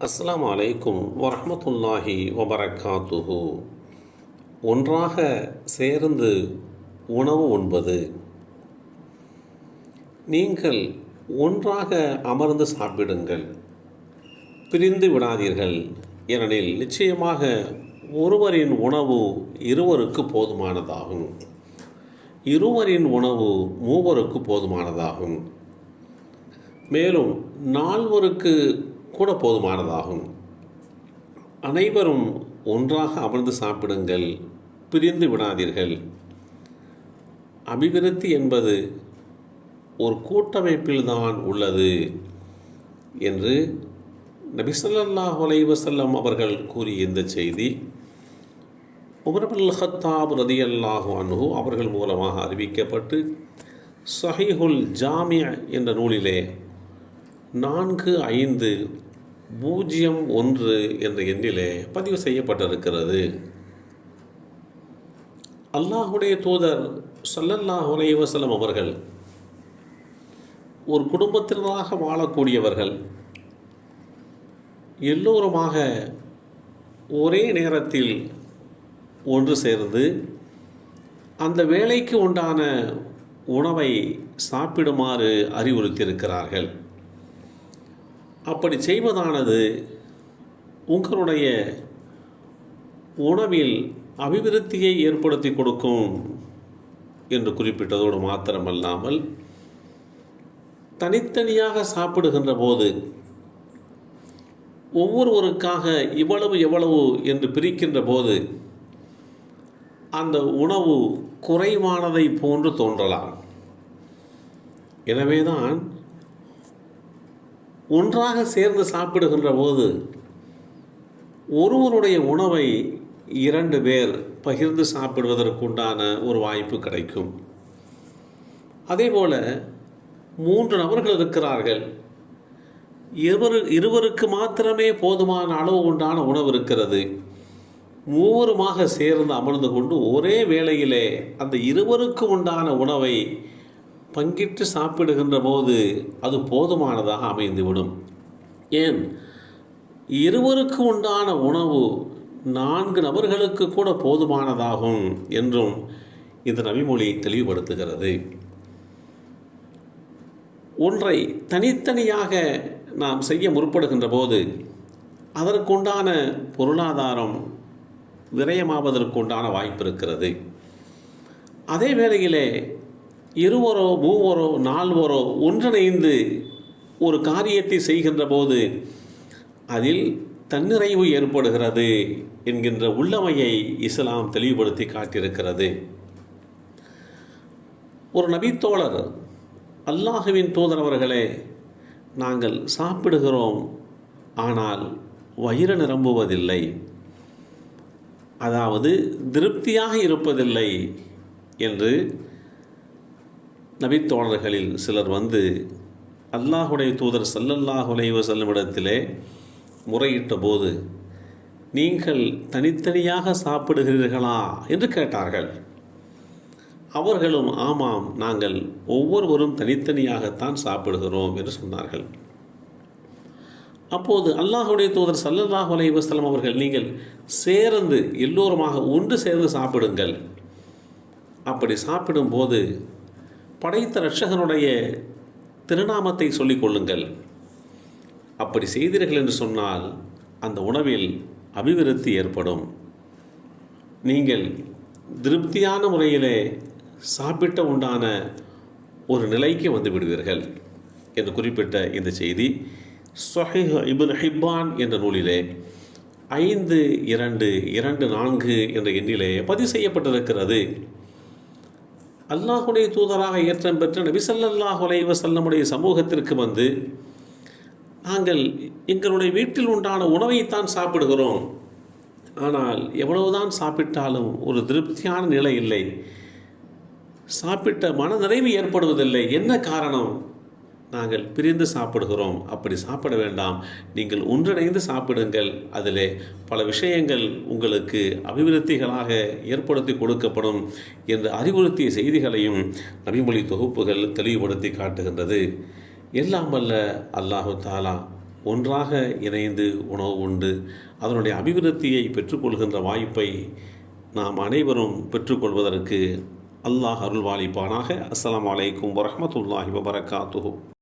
அஸ்லாம் அலைக்கும் வரமத்துல்லாஹி வபரகாத்துஹு. ஒன்றாக சேர்ந்து உணவு உண்பது. நீங்கள் ஒன்றாக அமர்ந்து சாப்பிடுங்கள். பிரிந்து விடாதீர்கள். ஏனெனில் நிச்சயமாக ஒருவரின் உணவு இருவருக்கு போதுமானதாகும். இருவரின் உணவு மூவருக்கு போதுமானதாகும். மேலும் நால்வருக்கு கூட போதுமானதாகும். அனைவரும் ஒன்றாக அமர்ந்து சாப்பிடுங்கள் பிரிந்து விடாதீர்கள். அபிவிருத்தி என்பது ஒரு கூட்டமைப்பில்தான் உள்ளது என்று நபிசல்லாஹ் அலைவசல்லம் அவர்கள் கூறிய இந்த செய்தி. உமரபுல் ஹத்தாப் ரதி அல்லாஹு அன்ஹு அவர்கள் மூலமாக அறிவிக்கப்பட்டு சஹிஹுல் ஜாமியா என்ற நூலிலே நான்கு ஐந்து பூஜ்ஜியம் ஒன்று என்ற எண்ணிலே பதிவு செய்யப்பட்டிருக்கிறது. அல்லாஹுடைய தூதர் சல்லல்லாஹ் அலைவசலம் அவர்கள் ஒரு குடும்பத்தினராக வாழக்கூடியவர்கள் எல்லோருமாக ஒரே நேரத்தில் ஒன்று சேர்ந்து அந்த வேலைக்கு உண்டான உணவை சாப்பிடுமாறு அறிவுறுத்தியிருக்கிறார்கள். அப்படி செய்வதானது உங்களுடைய உணவில் அபிவிருத்தியை ஏற்படுத்தி கொடுக்கும் என்று குறிப்பிட்டதோடு மாத்திரமல்லாமல் தனித்தனியாக சாப்பிடுகின்ற போது ஒவ்வொருவருக்காக இவ்வளவு எவ்வளவு என்று பிரிக்கின்ற போது அந்த உணவு குறைவானதை போன்று தோன்றலாம். எனவேதான் ஒன்றாக சேர்ந்து சாப்பிடுகின்ற போது ஒருவருடைய உணவை இரண்டு பேர் பகிர்ந்து சாப்பிடுவதற்குண்டான ஒரு வாய்ப்பு கிடைக்கும். அதேபோல் மூன்று நபர்கள் இருக்கிறார்கள். இருவர் இருவருக்கு மாத்திரமே போதுமான அளவு உண்டான உணவு இருக்கிறது. மூவருமாக சேர்ந்து அமர்ந்து கொண்டு ஒரே வேளையிலே அந்த இருவருக்கு உண்டான உணவை பங்கிட்டு சாப்பிடுகின்ற போது அது போதுமானதாக அமைந்துவிடும். ஏன்? இருவருக்கு உண்டான உணவு நான்கு நபர்களுக்கு கூட போதுமானதாகும் என்றும் இந்த நபிமொழி தெளிவுபடுத்துகிறது. ஒன்றை தனித்தனியாக நாம் செய்ய முற்படுகின்ற போது அதற்குண்டான பொருளாதாரம் விரயமாவதற்குண்டான வாய்ப்பு இருக்கிறது. அதே வேளையிலே இருவரோ மூவரோ நால்வரோ ஒன்றிணைந்து ஒரு காரியத்தை செய்கின்ற போது அதில் தன்னிறைவு ஏற்படுகிறது என்கின்ற உள்ளமையை இஸ்லாம் தெளிவுபடுத்தி காட்டியிருக்கிறது. ஒரு நபித்தோழர் அல்லாஹுவின் தூதரவர்களே நாங்கள் சாப்பிடுகிறோம் ஆனால் வயிறு நிரம்புவதில்லை. அதாவது திருப்தியாக இருப்பதில்லை என்று நபித்தோழர்களில் சிலர் வந்து அல்லாஹுடைய தூதர் சல்லல்லாஹ் உலைவ செல்லுமிடத்திலே முறையிட்ட போது நீங்கள் தனித்தனியாக சாப்பிடுகிறீர்களா? என்று கேட்டார்கள். அவர்களும் ஆமாம் நாங்கள் ஒவ்வொருவரும் தனித்தனியாகத்தான் சாப்பிடுகிறோம் என்று சொன்னார்கள். அப்போது அல்லாஹுடைய தூதர் சல்லல்லாஹ் அலைவசலம் அவர்கள் நீங்கள் சேர்ந்து எல்லோருமாக ஒன்று சேர்ந்து சாப்பிடுங்கள். அப்படி சாப்பிடும்போது படைத்த ரட்சகனுடைய திருநாமத்தை சொல்லிக் கொள்ளுங்கள். அப்படி செய்தீர்கள் என்று சொன்னால் அந்த உணவில் அபிவிருத்தி ஏற்படும். நீங்கள் திருப்தியான முறையிலே சாப்பிட்ட உண்டான ஒரு நிலைக்கு வந்து விடுவீர்கள் என்று குறிப்பிட்ட இந்த செய்தி சொஹிஹ் இபுன் ஹிப்பான் என்ற நூலிலே ஐந்து இரண்டு இரண்டு நான்கு என்ற எண்ணிலே பதிவு செய்யப்பட்டிருக்கிறது. அல்லாஹுடைய தூதராக ஏற்றம் பெற்ற நபிசல்லாஹ் செல்லமுடைய சமூகத்திற்கு வந்து நாங்கள் எங்களுடைய வீட்டில் உண்டான உணவைத்தான் சாப்பிடுகிறோம். ஆனால் எவ்வளவுதான் சாப்பிட்டாலும் ஒரு திருப்தியான நிலை இல்லை. சாப்பிட்ட மனநிறைவு ஏற்படுவதில்லை. என்ன காரணம்? நாங்கள் பிரிந்து சாப்பிடுகிறோம். அப்படி சாப்பிட வேண்டாம். நீங்கள் ஒன்றிணைந்து சாப்பிடுங்கள். அதிலே பல விஷயங்கள் உங்களுக்கு அபிவிருத்திகளாக ஏற்படுத்தி கொடுக்கப்படும் என்று அறிவுறுத்திய செய்திகளையும் நபிமொழி தொகுப்புகள் தெளிவுபடுத்தி காட்டுகின்றது. எல்லாம் அல்ல அல்லாஹு தாலா ஒன்றாக இணைந்து உணவு உண்டு. அதனுடைய அபிவிருத்தியை பெற்றுக்கொள்கின்ற வாய்ப்பை நாம் அனைவரும் பெற்றுக்கொள்வதற்கு அல்லாஹ் அருள்வாளிப்பானாக அஸ்லாம் அலைக்கும் வரமத்துல்லாஹி வபரகாத்துஹு.